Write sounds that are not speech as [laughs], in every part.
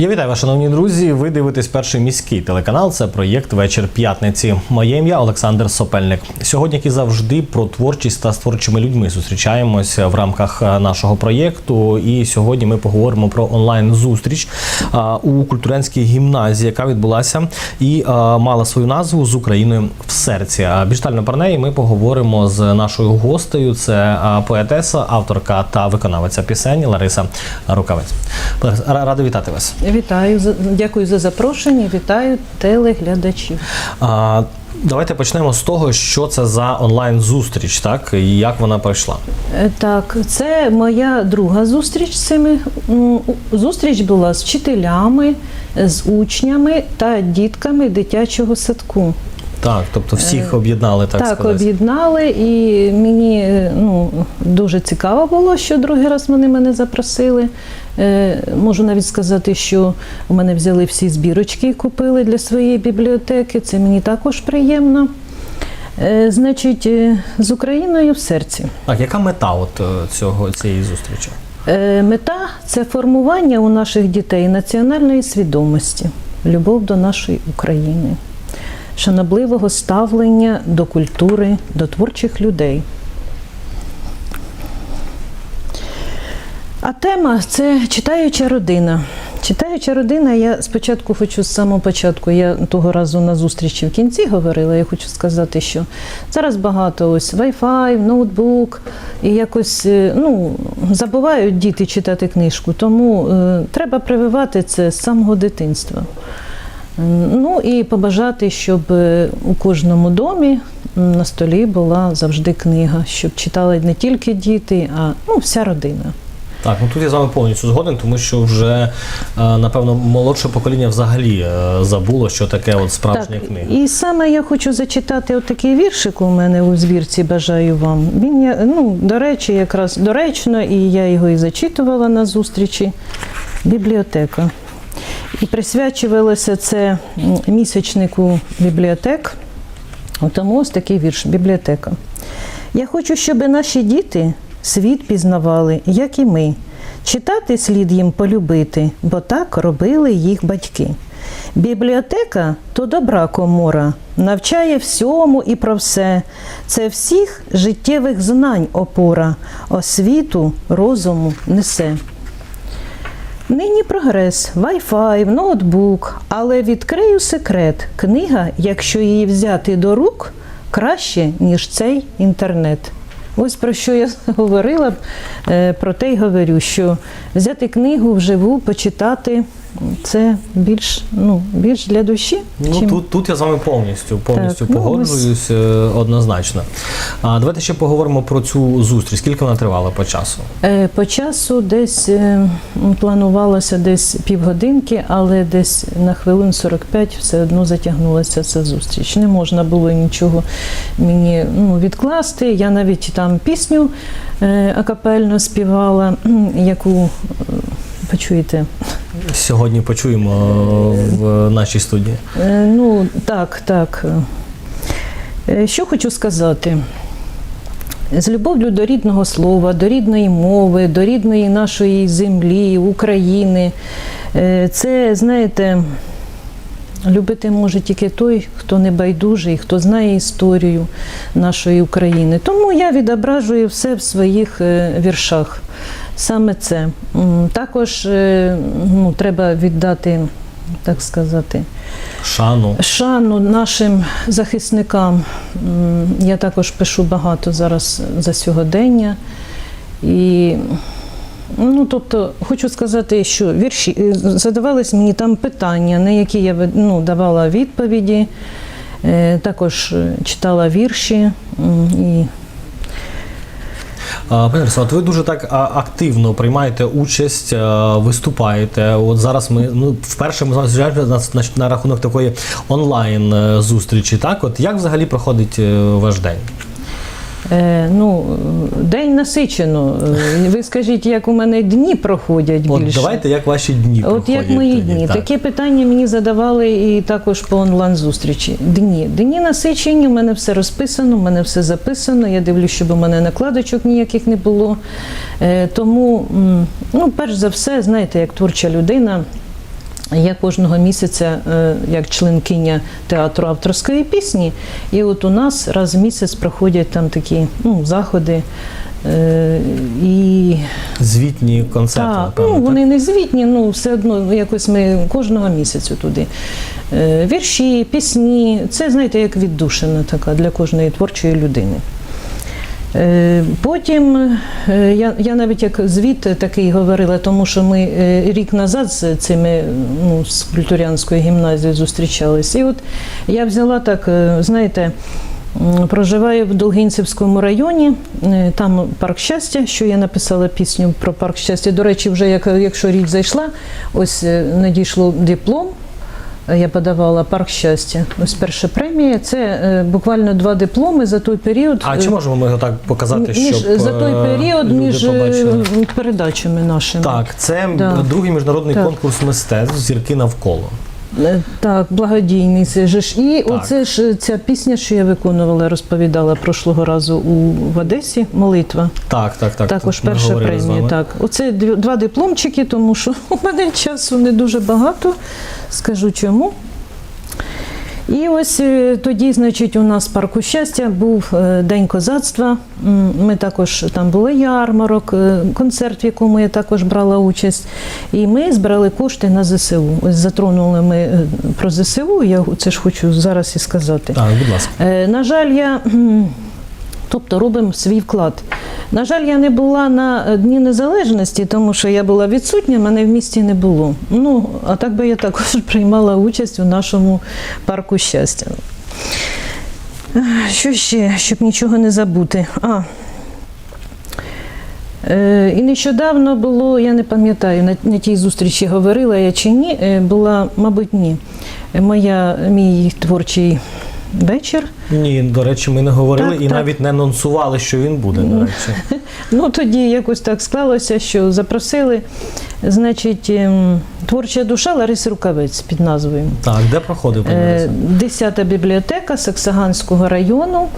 Я вітаю вас, шановні друзі. Ви дивитесь перший міський телеканал. Це проєкт Вечір п'ятниці. Моє ім'я Олександр Сопельник. Сьогодні, як і завжди, про творчість та з творчими людьми зустрічаємося в рамках е, нашого проєкту. І сьогодні ми поговоримо про онлайн зустріч у культурянській гімназії, яка відбулася і е, мала свою назву з Україною в серці. Більш детально про неї ми поговоримо з нашою гостею. Це е, поетеса, авторка та виконавиця пісень Лариса Рукавець. Лариса, ра- вітати вас. Вітаю, дякую за запрошення. Вітаю телеглядачів. А, давайте почнемо з того, що це за онлайн зустріч, так і як вона пройшла. Е, Так, це моя друга зустріч з цими. Зустріч була з вчителями, з учнями та дітками дитячого садку. Так, тобто всіх об'єднали, так, Е, Так, сказати. об'єднали, і мені е, ну, дуже цікаво було, що другий раз вони мене запросили. Е, можу навіть сказати, що у мене взяли всі збірочки і купили для своєї бібліотеки. Це мені також приємно. Е, значить, е, з Україною в серці. Так, яка мета от е, цього цієї зустрічі? Е, Мета це формування у наших дітей національної свідомості, любов до нашої України, шанобливого ставлення до культури, до творчих людей. А тема це читаюча родина. Читаюча родина, я спочатку хочу з самого початку, я того разу на зустрічі в кінці говорила, я хочу сказати, що зараз багато ось Wi-Fi, ноутбук, і якось е, ну, забувають діти читати книжку, тому е, треба прививати це з самого дитинства. Ну і побажати, щоб е, у кожному домі на столі була завжди книга, щоб читали не тільки діти, а ну, вся родина. Так, ну тут я з вами повністю згоден, тому що вже е, напевно молодше покоління взагалі е, забуло, що таке от справжня книга. І саме я хочу зачитати отакий віршик у мене у збірці Бажаю вам. Він я, ну, до речі, якраз доречно, і я його і зачитувала на зустрічі. Бібліотека. І присвячувалося це місячнику бібліотек. Тому ось такий вірш бібліотека. Я хочу, щоб наші діти світ пізнавали, як і ми. Читати слід їм полюбити, бо так робили їх батьки. Бібліотека то добра комора, навчає всьому і про все. Це всіх життєвих знань опора, освіту розуму несе. Нині прогрес, Wi-Fi, ноутбук, але відкрию секрет. Книга, якщо її взяти до рук, краще, ніж цей інтернет. Ось про що я [laughs] говорила, е, про те й говорю, що взяти книгу вживу, почитати це більш, ну, більш для душі. Ну чим- тут, тут я з вами повністю повністю Так, ну, погоджуюсь е, однозначно. А давайте ще поговоримо про цю зустріч. Скільки вона тривала по часу? Е, По часу десь е, планувалося десь півгодинки, але десь на хвилин 45 все одно затягнулася ця зустріч. Не можна було нічого мені ну, відкласти. Я навіть там пісню е, акапельно співала, яку е, почуєте. Сьогодні почуємо в нашій студії. Е, Ну, так, так. Е, Що хочу сказати? З любов'ю до рідного слова, до рідної мови, до рідної нашої землі, України. Е, Це, знаєте, любити може тільки той, хто не байдужий, хто знає історію нашої України. Тому я відображую все в своїх віршах. Саме це. Також е, ну, треба віддати, так сказати, Шану. Шану нашим захисникам. Я також пишу багато зараз за сьогодення. І ну, тобто, хочу сказати, що вірші е, задавались мені там питання, на які я ну, давала відповіді. Е, Також читала вірші і Пані от ви дуже так активно приймаєте участь, виступаєте. От зараз ми ну вперше ми на, на рахунок такої онлайн е, зустрічі. Так, от як взагалі проходить е, ваш день? Е, ну, день насичено. Е, Ви скажіть, як у мене дні проходять От давайте, як ваші дні От як мої тоді, дні. так. Таке питання мені задавали і також по онлайн-зустрічі. Дні. Дні насичені, у мене все розписано, у мене все записано. Я дивлюсь, щоб у мене накладочок ніяких не було. Е, тому, ну, перш за все, знаєте, як творча людина. Я кожного місяця, е, як членкиня театру авторської пісні, і от у нас раз в місяць проходять там такі ну, заходи. е, І Звітні концерти, так, напевно. ну, вони не звітні, ну все одно якось ми кожного місяця туди. Е, Вірші, пісні, це знаєте, як віддушина така для кожної творчої людини. Е, Потім е, я, я навіть як звіт такий говорила, тому що ми е, рік назад з цими ну, з культурянською гімназією зустрічались. І от я взяла так, знаєте, проживаю в Долгинцівському районі, там парк щастя, що я написала пісню про парк щастя. До речі, вже як, якщо річ зайшла, ось надійшло диплом. Я подавала парк щастя. Ось перша премія. Це е, буквально два дипломи за той період. А е, чи можемо ми його так показати, між, щоб за той е, період люди між е, побачили? передачами нашими. Так, це Да. другий міжнародний Так. конкурс мистецтв зірки навколо. Е, Так, благодійний це ж. І Так. оце ж ця пісня, що я виконувала, розповідала прошлого разу у в Одесі. Молитва. Так, так, так. Також перша премія. Так, оце два дипломчики, тому що [laughs] у мене часу не дуже багато. Скажу чому. І ось е, тоді, значить, у нас в парку щастя був е, День козацтва. Ми також там були ярмарок, е, концерт, в якому я також брала участь. І ми збирали кошти на ЗСУ. Ось затронули ми про ЗСУ. Я це ж хочу зараз і сказати. Так, будь ласка. На жаль, я. Тобто робимо свій вклад. На жаль, я не була на Дні Незалежності, тому що я була відсутня, мене в місті не було. Ну, а так би я також [laughs] приймала участь у нашому парку щастя. Що ще, щоб нічого не забути? А, Е, І нещодавно було, я не пам'ятаю, на, на тій зустрічі говорила я чи ні, е, була, мабуть, ні. Моя, мій творчий вечір. Ні, до речі, ми не говорили Так, і так. навіть не анонсували, що він буде, до речі. [laughs] Ну тоді якось так склалося, що запросили, значить, ем, творча душа Лариси Рукавець під назвою. Так, де проходив Е, Десята бібліотека Саксаганського району.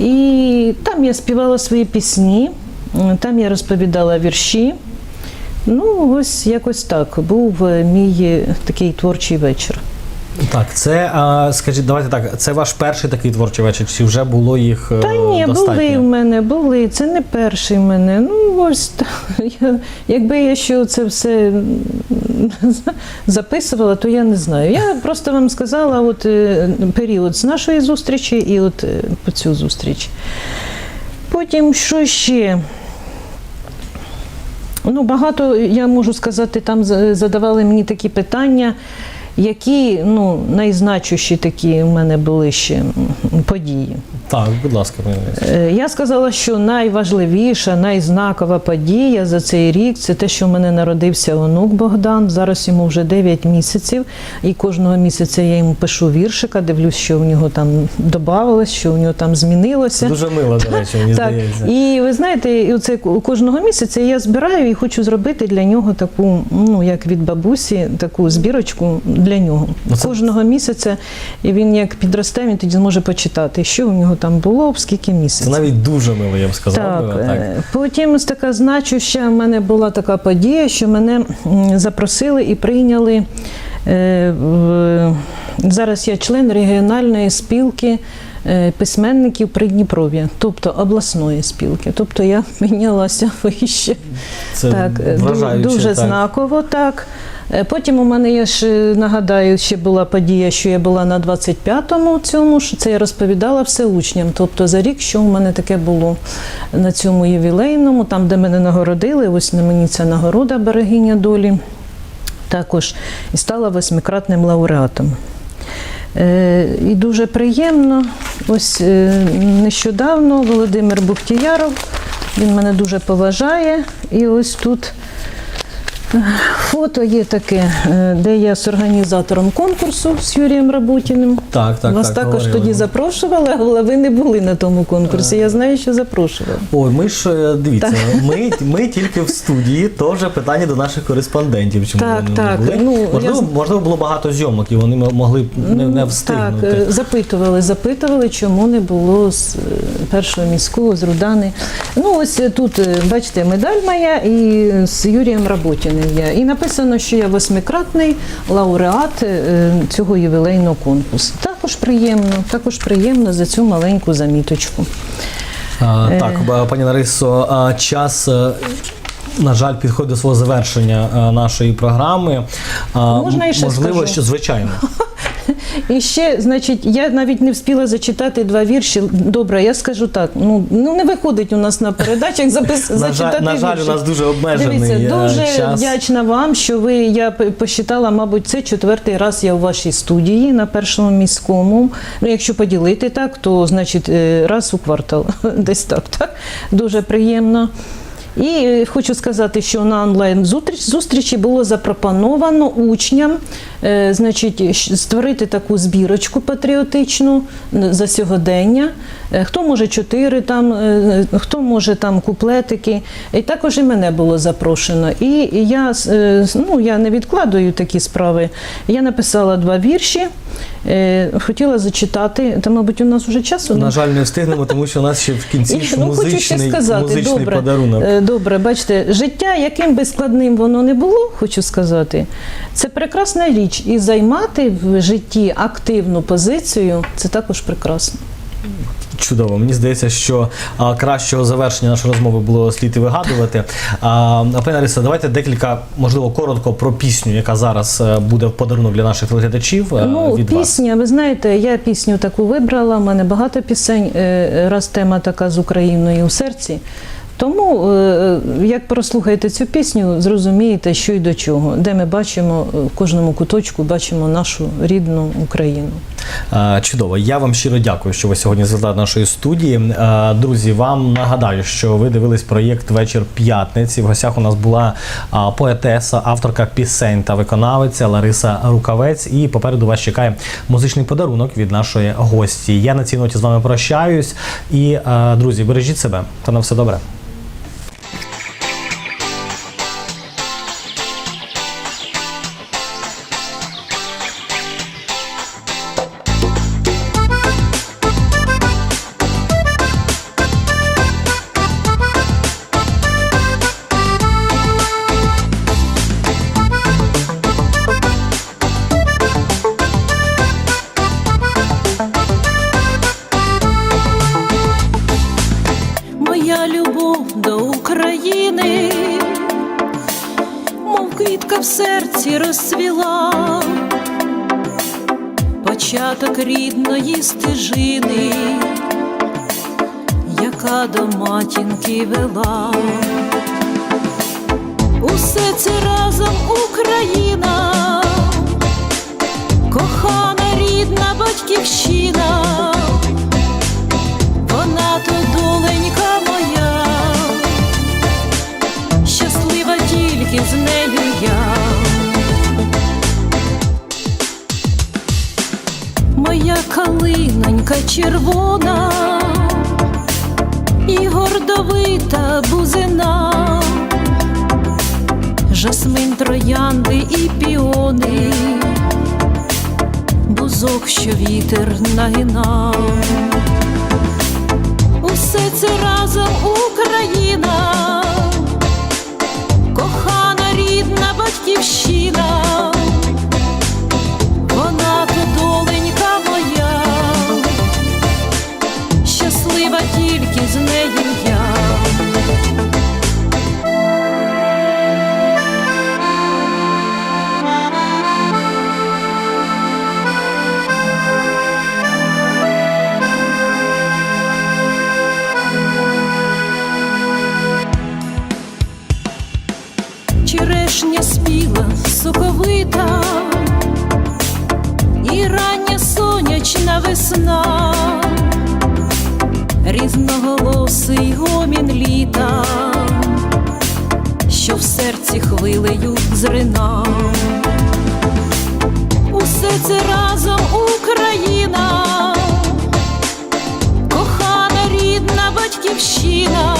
І там я співала свої пісні, там я розповідала вірші. Ну, ось якось так. Був е, мій е, такий творчий вечір. Так, це, а, скажіть, давайте так, це ваш перший такий творчий вечір, чи вже було їх е, Та ні, достатньо? були в мене, були. Це не перший в мене. Ну, ось так. [laughs] Я, якби я ще це все записувала, то я не знаю. Я просто вам сказала от е, період з нашої зустрічі і от е, по цю зустріч. Потім що ще? Ну, багато, я можу сказати, там задавали мені такі питання, які ну, найзначущі такі в мене були ще події. Так, будь ласка, Е, Я сказала, що найважливіша, найзнакова подія за цей рік це те, що в мене народився онук Богдан. Зараз йому вже 9 місяців, і кожного місяця я йому пишу віршика, дивлюсь, що в нього там додавалось, що в нього там змінилося. Дуже мило, до речі, мені Так, здається. і ви знаєте, і оце кожного місяця я збираю і хочу зробити для нього таку, ну як від бабусі, таку збірочку для нього. Ну, це- Кожного місяця, і він як підросте, він тоді зможе почитати, що у нього там було, скільки скільки Це навіть дуже мило, я б сказав. Так, так. е, потім така значуща в мене була така подія, що мене запросили і прийняли. е, в- Зараз я член регіональної спілки е, письменників Придніпров'я, тобто обласної спілки. Тобто я [laughs] піднялася вище. Це так, вражаюче, дуже так. знаково, так. Е, Потім у мене я ж е, нагадаю, ще була подія, що я була на 25-му цьому, що це я розповідала все учням. Тобто за рік, що у мене таке було на цьому ювілейному, там, де мене нагородили, ось на мені ця нагорода берегиня долі. Також і стала восьмикратним лауреатом. Е, І дуже приємно. Ось е, нещодавно Володимир Бухтіяров, він мене дуже поважає. І ось тут фото є таке, е, де я з організатором конкурсу з Юрієм Рабутіним. Так, так, Вас так, також говорили. тоді запрошували, але ви не були на тому конкурсі. Я знаю, що запрошували. Ой, ми ж е, дивіться, ми, ми тільки в студії, то вже питання до наших кореспондентів. Чому Так, вони не були? ну, можливо, я можливо, було багато зйомок, і вони могли б не, не Так, встигнути. е, запитували, запитували, чому не було з е, першого міського з Рудани. Ну, ось е, тут, е, бачите, медаль моя і з Юрієм Работіним. України я. І написано, що я восьмикратний лауреат е, цього ювілейного конкурсу. Також приємно, також приємно за цю маленьку заміточку. А, Е. Так, пані Нарисо, а, час. е, На жаль, підходить до свого завершення нашої програми. Можна я ще можливо, скажу? що звичайно. [laughs] І ще, значить, я навіть не встигла зачитати два вірші. Добре, я скажу так. Ну, ну не виходить у нас на передачах запис... На зачитати на жаль, вірші. у нас дуже обмежений Дивіться, е, дуже час. вдячна вам, що ви я посчитала, мабуть, це четвертий раз я у вашій студії на першому міському. Ну, якщо поділити так, то значить е, раз у квартал, [laughs] десь так, так. Дуже приємно. І е, хочу сказати, що на онлайн зустріч зустрічі було запропоновано учням, е, значить, створити таку збірочку патріотичну за сьогодення. Е, Хто може чотири там, е, хто може там куплетики. І також і мене було запрошено. І я, е, ну, я не відкладую такі справи. Я написала два вірші. е, Хотіла зачитати, та, мабуть, у нас вже часу На жаль, не встигнемо, тому що у нас ще в кінці І, ну, хочу ще сказати, музичний добре, подарунок. е, добре, бачите, життя, яким би складним воно не було, хочу сказати, це прекрасна річ. І займати в житті активну позицію це також прекрасно. Чудово. Мені здається, що а, кращого завершення нашої розмови було слід і вигадувати. А, пані Лариса, давайте декілька, можливо, коротко про пісню, яка зараз е, буде в подарунок для наших телеглядачів е, Ну, від вас. пісня, ви знаєте, я пісню таку вибрала. У мене багато пісень, е, раз тема така з Україною у серці. Тому, як прослухаєте цю пісню, зрозумієте, що й до чого, де ми бачимо в кожному куточку, бачимо нашу рідну Україну. Е, Чудово. Я вам щиро дякую, що ви сьогодні звезла нашої студії. Е, Друзі, вам нагадаю, що ви дивились проєкт Вечір п'ятниці. В гостях у нас була поетеса, авторка пісень та виконавиця Лариса Рукавець. І попереду вас чекає музичний подарунок від нашої гості. Я на цій ноті з вами прощаюсь. І е, друзі, бережіть себе та на все добре. Стежини, яка до матінки вела. Усе це разом Україна, кохана рідна батьківщина. Вона то доленька моя, щаслива тільки з нею калинонька червона і гордовита бузина, жасмин троянди і піони, бузок, що вітер нагинав. Усе це разом Україна, кохана рідна батьківщина, тільки з нею я. Різноголосий гомін літа, що в серці хвилею зрина. Усе це разом Україна, кохана рідна батьківщина.